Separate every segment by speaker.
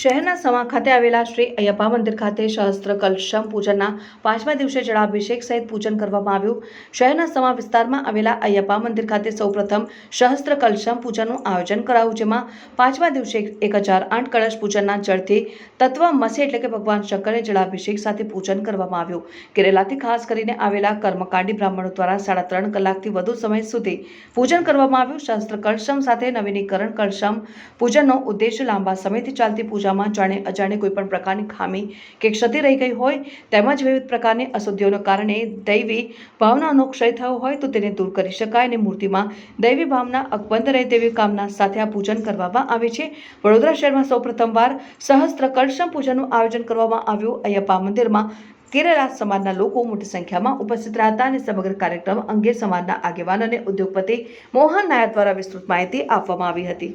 Speaker 1: શહેરના સમા ખાતે આવેલા શ્રી અયપ્પા મંદિર ખાતે સહસ્ત્ર કલશમ પૂજનના પાંચમા દિવસે જળાભિષેક સહિત પૂજન કરવામાં આવ્યું. શહેરના સમા વિસ્તારમાં આવેલા અયપ્પા મંદિર ખાતે સૌપ્રથમ સહસ્ત્ર કલશમ પૂજનનું આયોજન કરાયું, જેમાં પાંચમા દિવસે એક હજાર આઠ કળશ પૂજનના જળથી તત્વમસી એટલે કે ભગવાન શંકરે જળાભિષેક સાથે પૂજન કરવામાં આવ્યું. કેરેલાથી ખાસ કરીને આવેલા કર્મકાંડી બ્રાહ્મણો દ્વારા સાડા ત્રણ કલાકથી વધુ સમય સુધી પૂજન કરવામાં આવ્યું. સહસ્ત્ર કલશમ સાથે નવીનીકરણ કલશમ પૂજનનો ઉદ્દેશ લાંબા સમયથી ચાલતી પૂજામાં જાણે અજાણે કોઈ પણ પ્રકારની ખામી કે ક્ષતિ રહી ગઈ હોય તેમજ વિવિધ પ્રકારની અશુદ્ધિઓને કારણે દૈવી ભાવનાનો ક્ષય થયો હોય તો તેને દૂર કરી શકાય અને મૂર્તિમાં દૈવી ભાવના અકબંધ રહે તેવી કામના સાથે આ પૂજન કરવામાં આવે છે. વડોદરા શહેરમાં સૌ પ્રથમવાર સહસ્ત્ર કળશમ પૂજનનું આયોજન કરવામાં આવ્યું. અયપ્પા મંદિરમાં કેરળા સમાજના લોકો મોટી સંખ્યામાં ઉપસ્થિત રહ્યા અને સમગ્ર કાર્યક્રમ અંગે સમાજના આગેવાન અને ઉદ્યોગપતિ મોહન નાયર દ્વારા વિસ્તૃત માહિતી આપવામાં આવી હતી.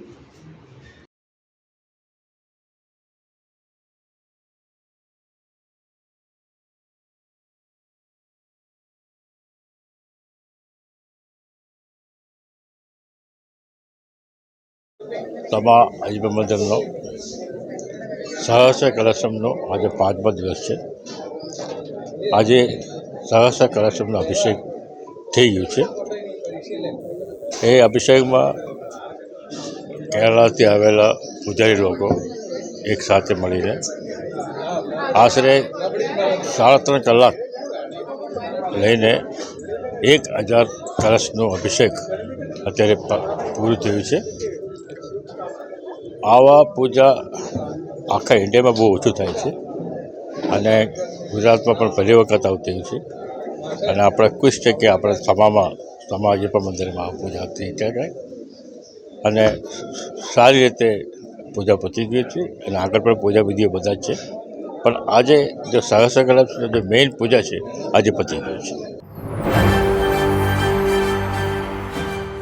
Speaker 2: તમા અજબ મંદિરનો સહસ્ર કલશમનો આજે પાંચમો દિવસ છે આજે સહસ્ર કલશમનો અભિષેક થઈ ગયો છે એ અભિષેકમાં કેરળાથી આવેલા પૂજારી લોકો એક સાથે મળીને આશરે સાડા ત્રણ કલાક લઈને એક હજાર કલશનો અભિષેક અત્યારે પૂરું થયું છે આવા પૂજા આખા ઇન્ડિયામાં બહુ ઓછું થાય છે. અને ગુજરાતમાં પણ પહેલી વખત આવતી હોય છે. અને આપણે ખુશ છે કે આપણે સમામાં સમાજ મંદિરમાં આ પૂજા થઈ જાય અને સારી રીતે પૂજા પતી ગઈ છે અને આગળ પણ પૂજા વિધિઓ બધા જ છે. પણ આજે જો સહસ્ર કલશનો જે મેઇન પૂજા છે, આજે પતી ગઈ છે.